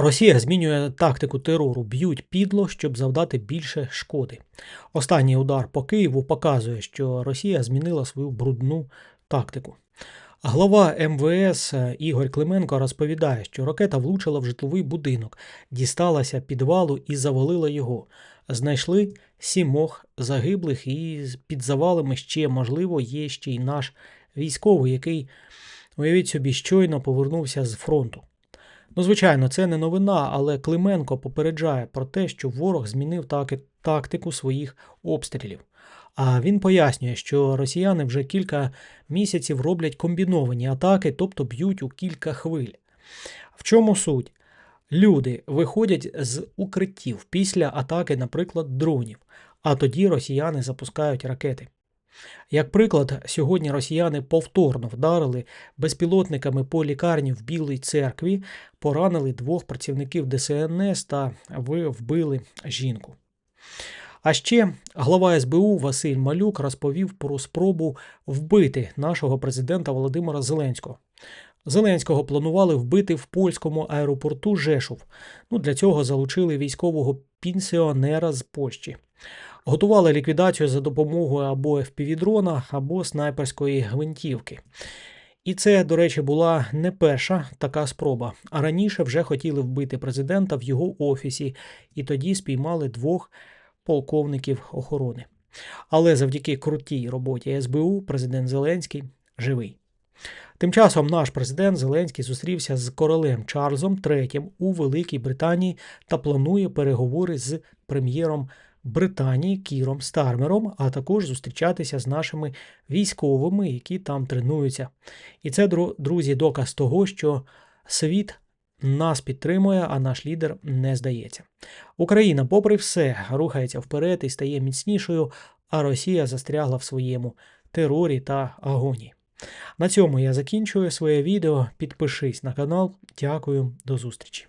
Росія змінює тактику терору, б'ють підло, щоб завдати більше шкоди. Останній удар по Києву показує, що Росія змінила свою брудну тактику. Глава МВС Ігор Клименко розповідає, що ракета влучила в житловий будинок, дісталася підвалу і завалила його. Знайшли сімох загиблих, і під завалами ще, можливо, є ще й наш військовий, який, уявіть собі, щойно повернувся з фронту. Ну, звичайно, це не новина, але Клименко попереджає про те, що ворог змінив тактику своїх обстрілів. А він пояснює, що росіяни вже кілька місяців роблять комбіновані атаки, тобто б'ють у кілька хвиль. В чому суть? Люди виходять з укриттів після атаки, наприклад, дронів, а тоді росіяни запускають ракети. Як приклад, сьогодні росіяни повторно вдарили безпілотниками по лікарні в Білій церкві, поранили двох працівників ДСНС та вбили жінку. А ще глава СБУ Василь Малюк розповів про спробу вбити нашого президента Володимира Зеленського. Зеленського планували вбити в польському аеропорту Жешув. Ну, для цього залучили військового пенсіонера з Польщі. Готували ліквідацію за допомогою або FPV-дрона, або снайперської гвинтівки. І це, до речі, була не перша така спроба. А раніше вже хотіли вбити президента в його офісі, і тоді спіймали двох полковників охорони. Але завдяки крутій роботі СБУ президент Зеленський живий. Тим часом наш президент Зеленський зустрівся з королем Чарльзом III у Великій Британії та планує переговори з прем'єром Британії Кіром Стармером, а також зустрічатися з нашими військовими, які там тренуються. І це, друзі, доказ того, що світ нас підтримує, а наш лідер не здається. Україна, попри все, рухається вперед і стає міцнішою, а Росія застрягла в своєму терорі та агонії. На цьому я закінчую своє відео. Підпишись на канал. Дякую, до зустрічі.